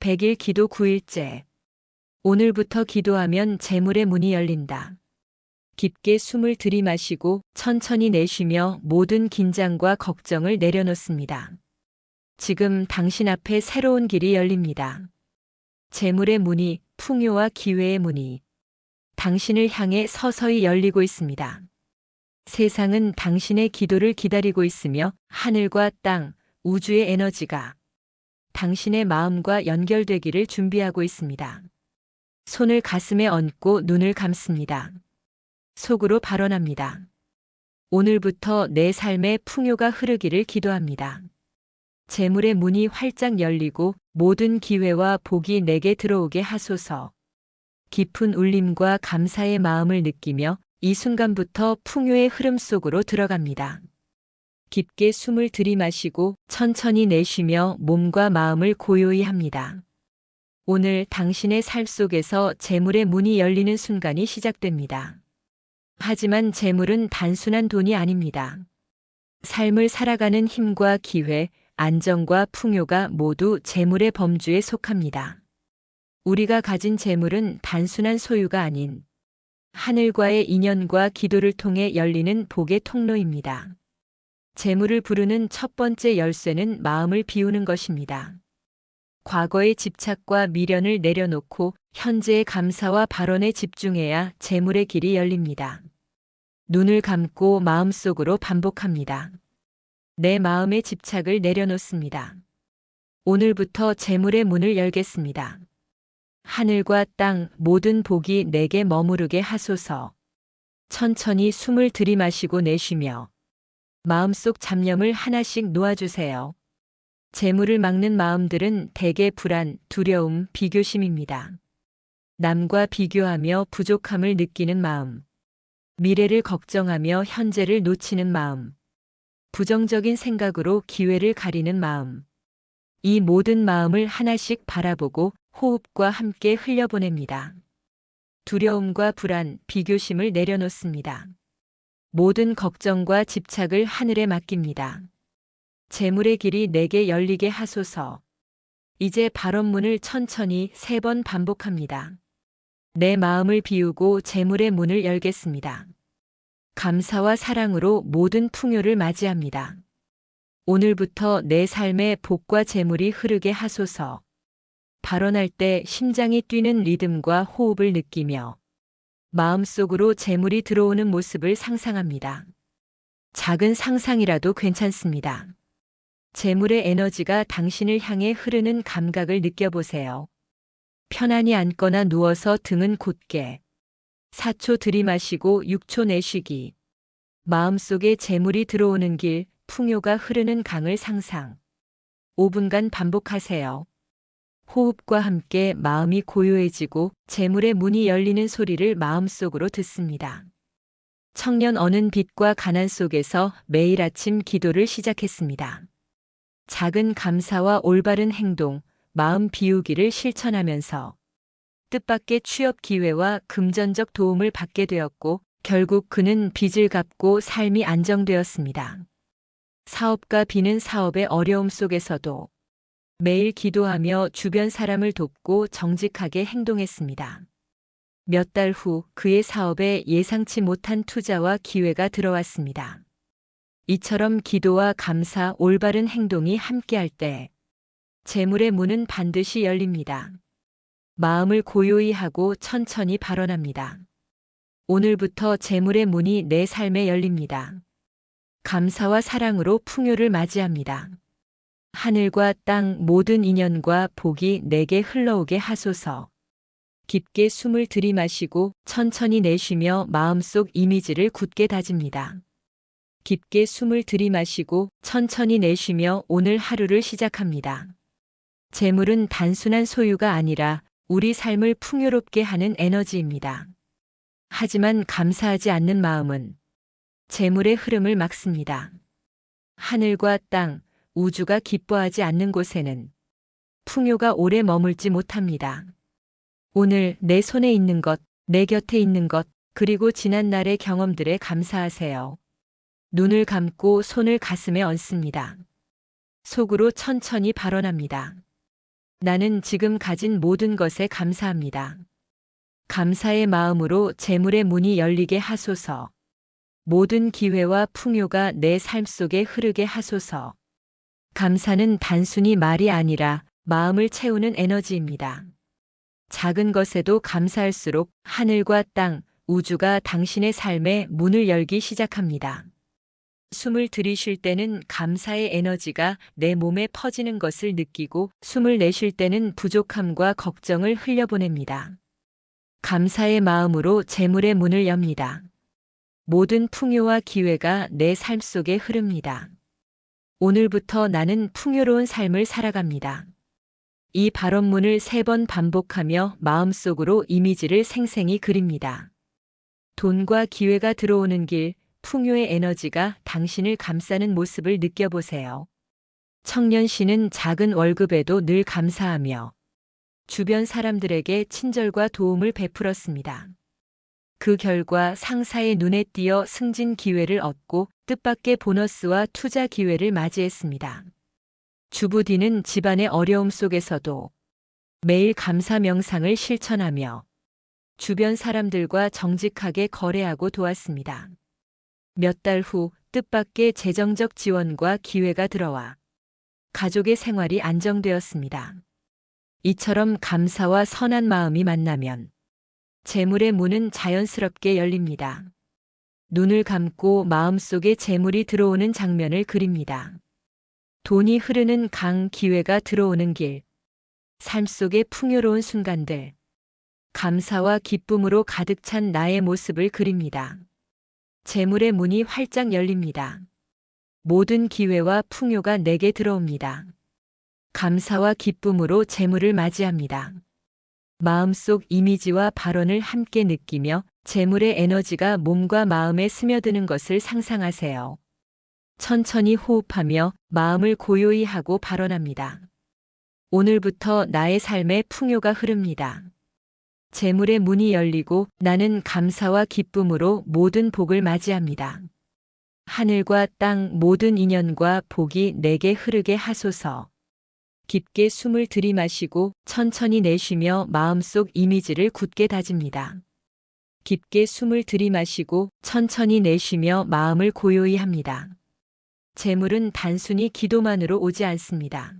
100일 기도 9일째. 오늘부터 기도하면 재물의 문이 열린다. 깊게 숨을 들이마시고 천천히 내쉬며 모든 긴장과 걱정을 내려놓습니다. 지금 당신 앞에 새로운 길이 열립니다. 재물의 문이 풍요와 기회의 문이 당신을 향해 서서히 열리고 있습니다. 세상은 당신의 기도를 기다리고 있으며 하늘과 땅, 우주의 에너지가 당신의 마음과 연결되기를 준비하고 있습니다. 손을 가슴에 얹고 눈을 감습니다. 속으로 발언합니다. 오늘부터 내 삶에 풍요가 흐르기를 기도합니다. 재물의 문이 활짝 열리고 모든 기회와 복이 내게 들어오게 하소서. 깊은 울림과 감사의 마음을 느끼며 이 순간부터 풍요의 흐름 속으로 들어갑니다. 깊게 숨을 들이마시고 천천히 내쉬며 몸과 마음을 고요히 합니다. 오늘 당신의 삶 속에서 재물의 문이 열리는 순간이 시작됩니다. 하지만 재물은 단순한 돈이 아닙니다. 삶을 살아가는 힘과 기회, 안정과 풍요가 모두 재물의 범주에 속합니다. 우리가 가진 재물은 단순한 소유가 아닌 하늘과의 인연과 기도를 통해 열리는 복의 통로입니다. 재물을 부르는 첫 번째 열쇠는 마음을 비우는 것입니다. 과거의 집착과 미련을 내려놓고 현재의 감사와 발언에 집중해야 재물의 길이 열립니다. 눈을 감고 마음속으로 반복합니다. 내 마음의 집착을 내려놓습니다. 오늘부터 재물의 문을 열겠습니다. 하늘과 땅 모든 복이 내게 머무르게 하소서. 천천히 숨을 들이마시고 내쉬며 마음속 잡념을 하나씩 놓아주세요. 재물을 막는 마음들은 대개 불안, 두려움, 비교심입니다. 남과 비교하며 부족함을 느끼는 마음. 미래를 걱정하며 현재를 놓치는 마음. 부정적인 생각으로 기회를 가리는 마음. 이 모든 마음을 하나씩 바라보고 호흡과 함께 흘려보냅니다. 두려움과 불안, 비교심을 내려놓습니다. 모든 걱정과 집착을 하늘에 맡깁니다. 재물의 길이 내게 열리게 하소서. 이제 발언문을 천천히 세 번 반복합니다. 내 마음을 비우고 재물의 문을 열겠습니다. 감사와 사랑으로 모든 풍요를 맞이합니다. 오늘부터 내 삶에 복과 재물이 흐르게 하소서. 발언할 때 심장이 뛰는 리듬과 호흡을 느끼며 마음속으로 재물이 들어오는 모습을 상상합니다. 작은 상상이라도 괜찮습니다. 재물의 에너지가 당신을 향해 흐르는 감각을 느껴보세요. 편안히 앉거나 누워서 등은 곧게 4초 들이마시고 6초 내쉬기. 마음속에 재물이 들어오는 길, 풍요가 흐르는 강을 상상. 5분간 반복하세요. 호흡과 함께 마음이 고요해지고 재물의 문이 열리는 소리를 마음속으로 듣습니다. 청년 어는 빛과 가난 속에서 매일 아침 기도를 시작했습니다. 작은 감사와 올바른 행동, 마음 비우기를 실천하면서 뜻밖의 취업 기회와 금전적 도움을 받게 되었고 결국 그는 빚을 갚고 삶이 안정되었습니다. 사업가 비는 사업의 어려움 속에서도 매일 기도하며 주변 사람을 돕고 정직하게 행동했습니다. 몇 달 후 그의 사업에 예상치 못한 투자와 기회가 들어왔습니다. 이처럼 기도와 감사, 올바른 행동이 함께할 때 재물의 문은 반드시 열립니다. 마음을 고요히 하고 천천히 발언합니다. 오늘부터 재물의 문이 내 삶에 열립니다. 감사와 사랑으로 풍요를 맞이합니다. 하늘과 땅 모든 인연과 복이 내게 흘러오게 하소서. 깊게 숨을 들이마시고 천천히 내쉬며 마음속 이미지를 굳게 다집니다. 깊게 숨을 들이마시고 천천히 내쉬며 오늘 하루를 시작합니다. 재물은 단순한 소유가 아니라 우리 삶을 풍요롭게 하는 에너지입니다. 하지만 감사하지 않는 마음은 재물의 흐름을 막습니다. 하늘과 땅, 우주가 기뻐하지 않는 곳에는 풍요가 오래 머물지 못합니다. 오늘 내 손에 있는 것, 내 곁에 있는 것, 그리고 지난 날의 경험들에 감사하세요. 눈을 감고 손을 가슴에 얹습니다. 속으로 천천히 발언합니다. 나는 지금 가진 모든 것에 감사합니다. 감사의 마음으로 재물의 문이 열리게 하소서. 모든 기회와 풍요가 내 삶 속에 흐르게 하소서. 감사는 단순히 말이 아니라 마음을 채우는 에너지입니다. 작은 것에도 감사할수록 하늘과 땅, 우주가 당신의 삶에 문을 열기 시작합니다. 숨을 들이쉴 때는 감사의 에너지가 내 몸에 퍼지는 것을 느끼고 숨을 내쉴 때는 부족함과 걱정을 흘려보냅니다. 감사의 마음으로 재물의 문을 엽니다. 모든 풍요와 기회가 내 삶 속에 흐릅니다. 오늘부터 나는 풍요로운 삶을 살아갑니다. 이 발언문을 세 번 반복하며 마음속으로 이미지를 생생히 그립니다. 돈과 기회가 들어오는 길, 풍요의 에너지가 당신을 감싸는 모습을 느껴보세요. 청년 씨는 작은 월급에도 늘 감사하며 주변 사람들에게 친절과 도움을 베풀었습니다. 그 결과 상사의 눈에 띄어 승진 기회를 얻고 뜻밖의 보너스와 투자 기회를 맞이했습니다. 주부 디는 집안의 어려움 속에서도 매일 감사 명상을 실천하며 주변 사람들과 정직하게 거래하고 도왔습니다. 몇 달 후 뜻밖의 재정적 지원과 기회가 들어와 가족의 생활이 안정되었습니다. 이처럼 감사와 선한 마음이 만나면 재물의 문은 자연스럽게 열립니다. 눈을 감고 마음속에 재물이 들어오는 장면을 그립니다. 돈이 흐르는 강 기회가 들어오는 길, 삶 속의 풍요로운 순간들, 감사와 기쁨으로 가득 찬 나의 모습을 그립니다. 재물의 문이 활짝 열립니다. 모든 기회와 풍요가 내게 들어옵니다. 감사와 기쁨으로 재물을 맞이합니다. 마음속 이미지와 발언을 함께 느끼며 재물의 에너지가 몸과 마음에 스며드는 것을 상상하세요. 천천히 호흡하며 마음을 고요히 하고 발언합니다. 오늘부터 나의 삶에 풍요가 흐릅니다. 재물의 문이 열리고 나는 감사와 기쁨으로 모든 복을 맞이합니다. 하늘과 땅 모든 인연과 복이 내게 흐르게 하소서. 깊게 숨을 들이마시고 천천히 내쉬며 마음속 이미지를 굳게 다집니다. 깊게 숨을 들이마시고 천천히 내쉬며 마음을 고요히 합니다. 재물은 단순히 기도만으로 오지 않습니다.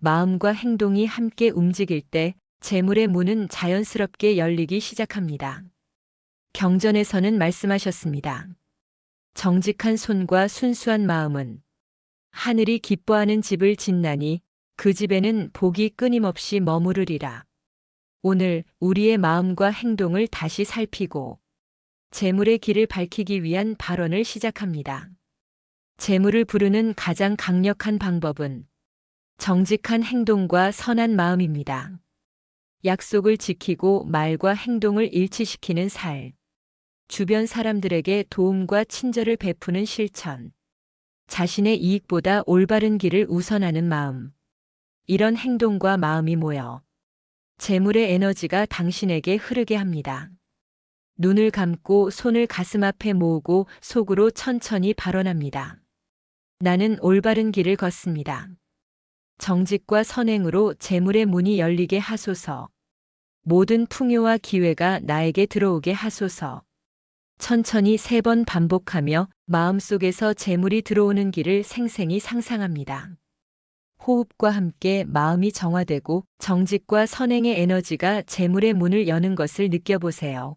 마음과 행동이 함께 움직일 때 재물의 문은 자연스럽게 열리기 시작합니다. 경전에서는 말씀하셨습니다. 정직한 손과 순수한 마음은 하늘이 기뻐하는 집을 짓나니 그 집에는 복이 끊임없이 머무르리라. 오늘 우리의 마음과 행동을 다시 살피고 재물의 길을 밝히기 위한 발언을 시작합니다. 재물을 부르는 가장 강력한 방법은 정직한 행동과 선한 마음입니다. 약속을 지키고 말과 행동을 일치시키는 살. 주변 사람들에게 도움과 친절을 베푸는 실천. 자신의 이익보다 올바른 길을 우선하는 마음. 이런 행동과 마음이 모여 재물의 에너지가 당신에게 흐르게 합니다. 눈을 감고 손을 가슴 앞에 모으고 속으로 천천히 발언합니다. 나는 올바른 길을 걷습니다. 정직과 선행으로 재물의 문이 열리게 하소서. 모든 풍요와 기회가 나에게 들어오게 하소서. 천천히 세 번 반복하며 마음속에서 재물이 들어오는 길을 생생히 상상합니다. 호흡과 함께 마음이 정화되고 정직과 선행의 에너지가 재물의 문을 여는 것을 느껴보세요.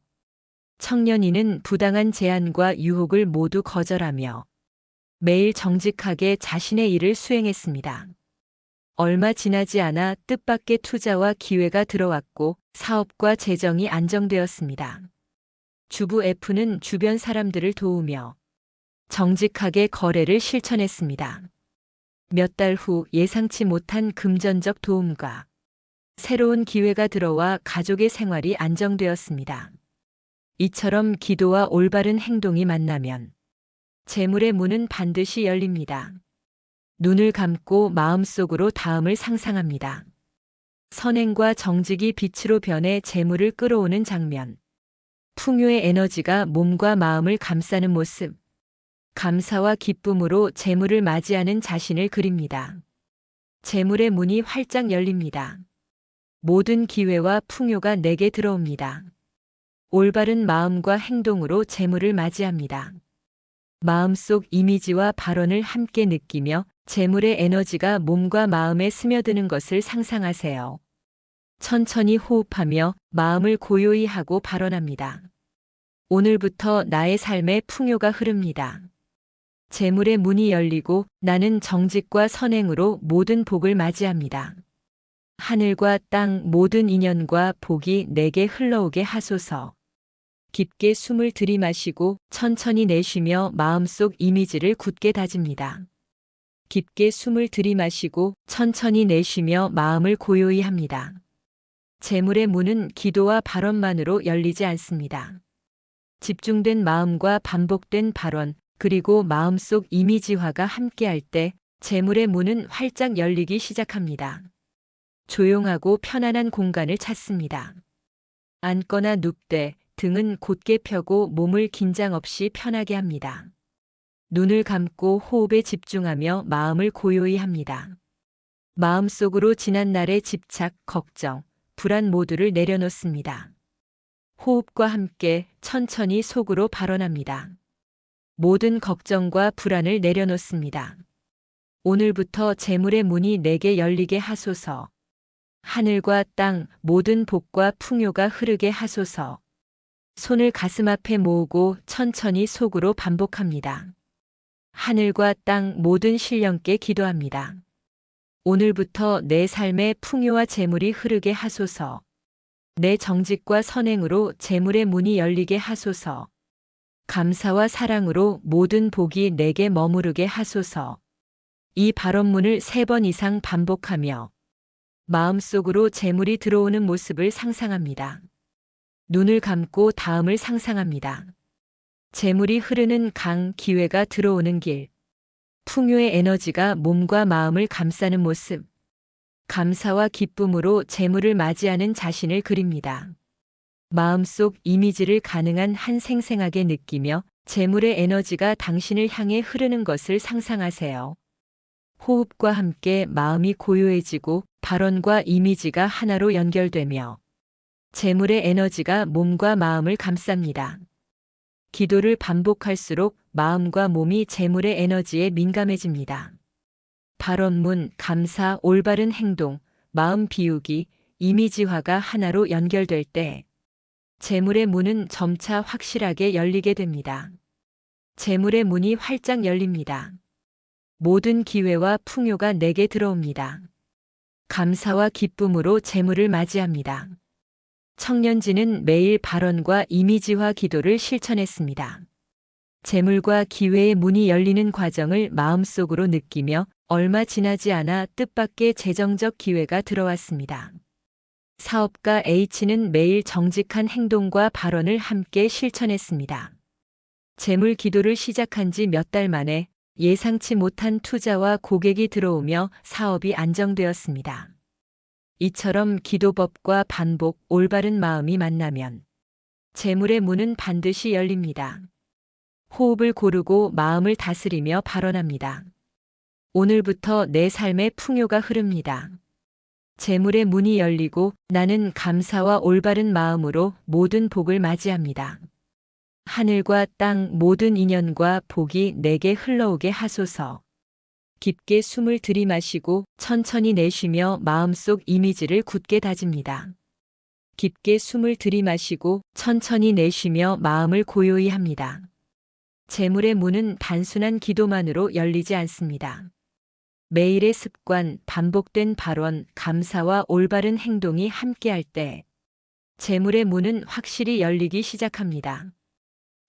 청년이는 부당한 제한과 유혹을 모두 거절하며 매일 정직하게 자신의 일을 수행했습니다. 얼마 지나지 않아 뜻밖의 투자와 기회가 들어왔고 사업과 재정이 안정되었습니다. 주부 F는 주변 사람들을 도우며 정직하게 거래를 실천했습니다. 몇 달 후 예상치 못한 금전적 도움과 새로운 기회가 들어와 가족의 생활이 안정되었습니다. 이처럼 기도와 올바른 행동이 만나면 재물의 문은 반드시 열립니다. 눈을 감고 마음속으로 다음을 상상합니다. 선행과 정직이 빛으로 변해 재물을 끌어오는 장면. 풍요의 에너지가 몸과 마음을 감싸는 모습. 감사와 기쁨으로 재물을 맞이하는 자신을 그립니다. 재물의 문이 활짝 열립니다. 모든 기회와 풍요가 내게 들어옵니다. 올바른 마음과 행동으로 재물을 맞이합니다. 마음속 이미지와 발언을 함께 느끼며 재물의 에너지가 몸과 마음에 스며드는 것을 상상하세요. 천천히 호흡하며 마음을 고요히 하고 발언합니다. 오늘부터 나의 삶에 풍요가 흐릅니다. 재물의 문이 열리고 나는 정직과 선행으로 모든 복을 맞이합니다. 하늘과 땅 모든 인연과 복이 내게 흘러오게 하소서. 깊게 숨을 들이마시고 천천히 내쉬며 마음속 이미지를 굳게 다집니다. 깊게 숨을 들이마시고 천천히 내쉬며 마음을 고요히 합니다. 재물의 문은 기도와 발언만으로 열리지 않습니다. 집중된 마음과 반복된 발언, 그리고 마음속 이미지화가 함께할 때 재물의 문은 활짝 열리기 시작합니다. 조용하고 편안한 공간을 찾습니다. 앉거나 눕되 등은 곧게 펴고 몸을 긴장 없이 편하게 합니다. 눈을 감고 호흡에 집중하며 마음을 고요히 합니다. 마음속으로 지난 날의 집착, 걱정, 불안 모두를 내려놓습니다. 호흡과 함께 천천히 속으로 발언합니다. 모든 걱정과 불안을 내려놓습니다. 오늘부터 재물의 문이 내게 열리게 하소서. 하늘과 땅 모든 복과 풍요가 흐르게 하소서. 손을 가슴 앞에 모으고 천천히 속으로 반복합니다. 하늘과 땅 모든 신령께 기도합니다. 오늘부터 내 삶에 풍요와 재물이 흐르게 하소서. 내 정직과 선행으로 재물의 문이 열리게 하소서. 감사와 사랑으로 모든 복이 내게 머무르게 하소서. 이 발언문을 세 번 이상 반복하며 마음속으로 재물이 들어오는 모습을 상상합니다. 눈을 감고 다음을 상상합니다. 재물이 흐르는 강, 기회가 들어오는 길. 풍요의 에너지가 몸과 마음을 감싸는 모습. 감사와 기쁨으로 재물을 맞이하는 자신을 그립니다. 마음속 이미지를 가능한 한 생생하게 느끼며 재물의 에너지가 당신을 향해 흐르는 것을 상상하세요. 호흡과 함께 마음이 고요해지고 발언과 이미지가 하나로 연결되며 재물의 에너지가 몸과 마음을 감쌉니다. 기도를 반복할수록 마음과 몸이 재물의 에너지에 민감해집니다. 발언문, 감사, 올바른 행동, 마음 비우기, 이미지화가 하나로 연결될 때 재물의 문은 점차 확실하게 열리게 됩니다. 재물의 문이 활짝 열립니다. 모든 기회와 풍요가 내게 들어옵니다. 감사와 기쁨으로 재물을 맞이합니다. 청년지는 매일 발언과 이미지화 기도를 실천했습니다. 재물과 기회의 문이 열리는 과정을 마음속으로 느끼며 얼마 지나지 않아 뜻밖의 재정적 기회가 들어왔습니다. 사업가 H는 매일 정직한 행동과 발언을 함께 실천했습니다. 재물 기도를 시작한 지 몇 달 만에 예상치 못한 투자와 고객이 들어오며 사업이 안정되었습니다. 이처럼 기도법과 반복, 올바른 마음이 만나면 재물의 문은 반드시 열립니다. 호흡을 고르고 마음을 다스리며 발언합니다. 오늘부터 내 삶에 풍요가 흐릅니다. 재물의 문이 열리고 나는 감사와 올바른 마음으로 모든 복을 맞이합니다. 하늘과 땅 모든 인연과 복이 내게 흘러오게 하소서. 깊게 숨을 들이마시고 천천히 내쉬며 마음속 이미지를 굳게 다집니다. 깊게 숨을 들이마시고 천천히 내쉬며 마음을 고요히 합니다. 재물의 문은 단순한 기도만으로 열리지 않습니다. 매일의 습관, 반복된 발언, 감사와 올바른 행동이 함께할 때 재물의 문은 확실히 열리기 시작합니다.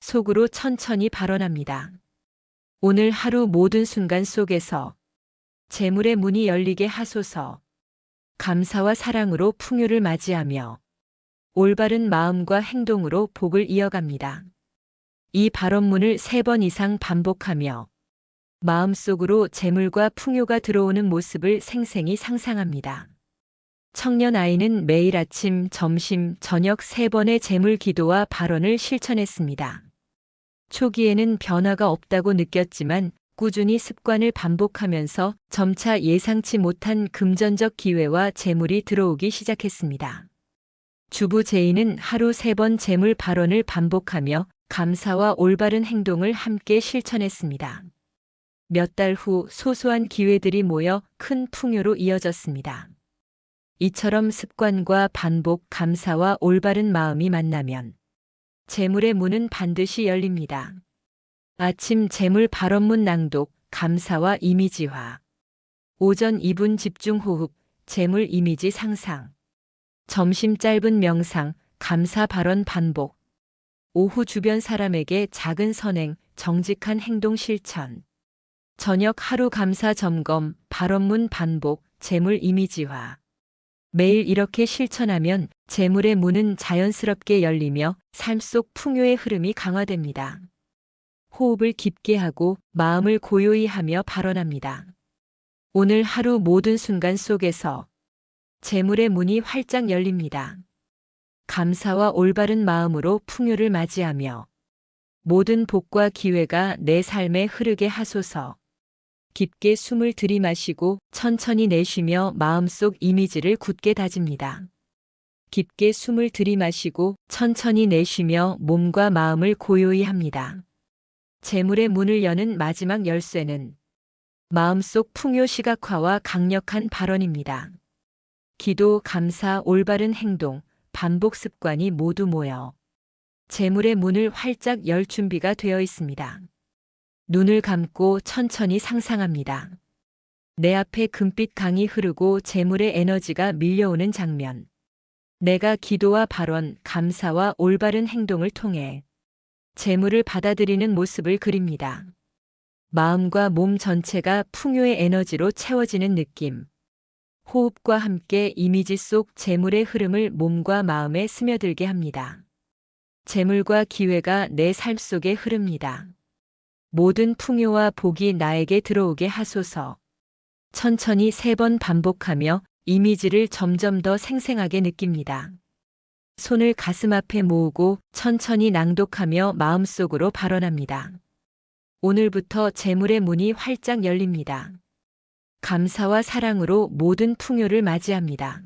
속으로 천천히 발언합니다. 오늘 하루 모든 순간 속에서 재물의 문이 열리게 하소서. 감사와 사랑으로 풍요를 맞이하며 올바른 마음과 행동으로 복을 이어갑니다. 이 발언문을 세 번 이상 반복하며 마음속으로 재물과 풍요가 들어오는 모습을 생생히 상상합니다. 청년 아이는 매일 아침, 점심, 저녁 세 번의 재물 기도와 발언을 실천했습니다. 초기에는 변화가 없다고 느꼈지만 꾸준히 습관을 반복하면서 점차 예상치 못한 금전적 기회와 재물이 들어오기 시작했습니다. 주부 제이는 하루 세 번 재물 발언을 반복하며 감사와 올바른 행동을 함께 실천했습니다. 몇 달 후 소소한 기회들이 모여 큰 풍요로 이어졌습니다. 이처럼 습관과 반복, 감사와 올바른 마음이 만나면 재물의 문은 반드시 열립니다. 아침 재물 발언문 낭독, 감사와 이미지화. 오전 2분 집중 호흡, 재물 이미지 상상. 점심 짧은 명상, 감사 발언 반복. 오후 주변 사람에게 작은 선행, 정직한 행동 실천. 저녁 하루 감사 점검, 발언문 반복, 재물 이미지화. 매일 이렇게 실천하면 재물의 문은 자연스럽게 열리며 삶 속 풍요의 흐름이 강화됩니다. 호흡을 깊게 하고 마음을 고요히 하며 발언합니다. 오늘 하루 모든 순간 속에서 재물의 문이 활짝 열립니다. 감사와 올바른 마음으로 풍요를 맞이하며 모든 복과 기회가 내 삶에 흐르게 하소서. 깊게 숨을 들이마시고 천천히 내쉬며 마음속 이미지를 굳게 다집니다. 깊게 숨을 들이마시고 천천히 내쉬며 몸과 마음을 고요히 합니다. 재물의 문을 여는 마지막 열쇠는 마음속 풍요 시각화와 강력한 발언입니다. 기도, 감사, 올바른 행동, 반복 습관이 모두 모여 재물의 문을 활짝 열 준비가 되어 있습니다. 눈을 감고 천천히 상상합니다. 내 앞에 금빛 강이 흐르고 재물의 에너지가 밀려오는 장면. 내가 기도와 발언, 감사와 올바른 행동을 통해 재물을 받아들이는 모습을 그립니다. 마음과 몸 전체가 풍요의 에너지로 채워지는 느낌. 호흡과 함께 이미지 속 재물의 흐름을 몸과 마음에 스며들게 합니다. 재물과 기회가 내 삶 속에 흐릅니다. 모든 풍요와 복이 나에게 들어오게 하소서. 천천히 세 번 반복하며 이미지를 점점 더 생생하게 느낍니다. 손을 가슴 앞에 모으고 천천히 낭독하며 마음속으로 발언합니다. 오늘부터 재물의 문이 활짝 열립니다. 감사와 사랑으로 모든 풍요를 맞이합니다.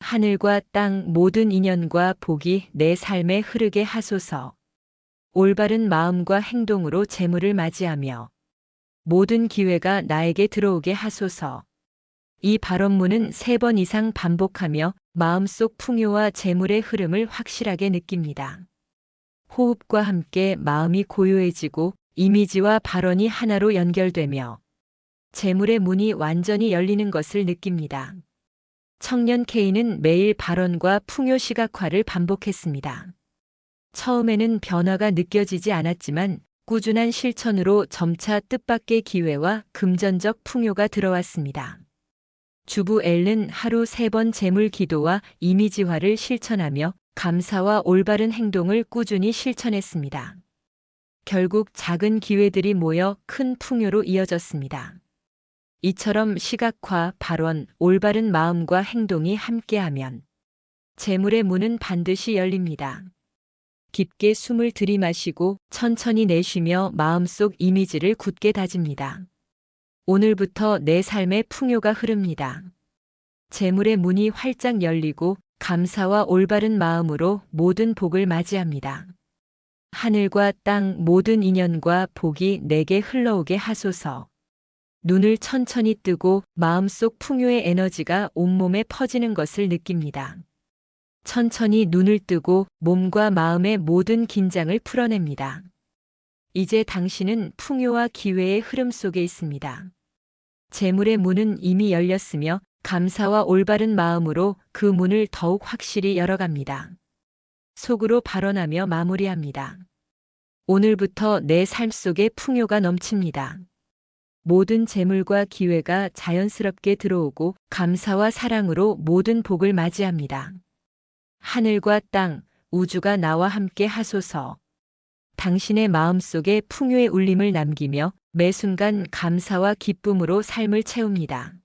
하늘과 땅 모든 인연과 복이 내 삶에 흐르게 하소서. 올바른 마음과 행동으로 재물을 맞이하며 모든 기회가 나에게 들어오게 하소서. 이 발언문은 세 번 이상 반복하며 마음속 풍요와 재물의 흐름을 확실하게 느낍니다. 호흡과 함께 마음이 고요해지고 이미지와 발언이 하나로 연결되며 재물의 문이 완전히 열리는 것을 느낍니다. 청년 K는 매일 발언과 풍요 시각화를 반복했습니다. 처음에는 변화가 느껴지지 않았지만 꾸준한 실천으로 점차 뜻밖의 기회와 금전적 풍요가 들어왔습니다. 주부 엘는 하루 세 번 재물 기도와 이미지화를 실천하며 감사와 올바른 행동을 꾸준히 실천했습니다. 결국 작은 기회들이 모여 큰 풍요로 이어졌습니다. 이처럼 시각화, 발언, 올바른 마음과 행동이 함께하면 재물의 문은 반드시 열립니다. 깊게 숨을 들이마시고 천천히 내쉬며 마음속 이미지를 굳게 다집니다. 오늘부터 내 삶의 풍요가 흐릅니다. 재물의 문이 활짝 열리고 감사와 올바른 마음으로 모든 복을 맞이합니다. 하늘과 땅 모든 인연과 복이 내게 흘러오게 하소서. 눈을 천천히 뜨고 마음속 풍요의 에너지가 온몸에 퍼지는 것을 느낍니다. 천천히 눈을 뜨고 몸과 마음의 모든 긴장을 풀어냅니다. 이제 당신은 풍요와 기회의 흐름 속에 있습니다. 재물의 문은 이미 열렸으며 감사와 올바른 마음으로 그 문을 더욱 확실히 열어갑니다. 속으로 발언하며 마무리합니다. 오늘부터 내 삶 속에 풍요가 넘칩니다. 모든 재물과 기회가 자연스럽게 들어오고 감사와 사랑으로 모든 복을 맞이합니다. 하늘과 땅, 우주가 나와 함께 하소서. 당신의 마음속에 풍요의 울림을 남기며 매 순간 감사와 기쁨으로 삶을 채웁니다.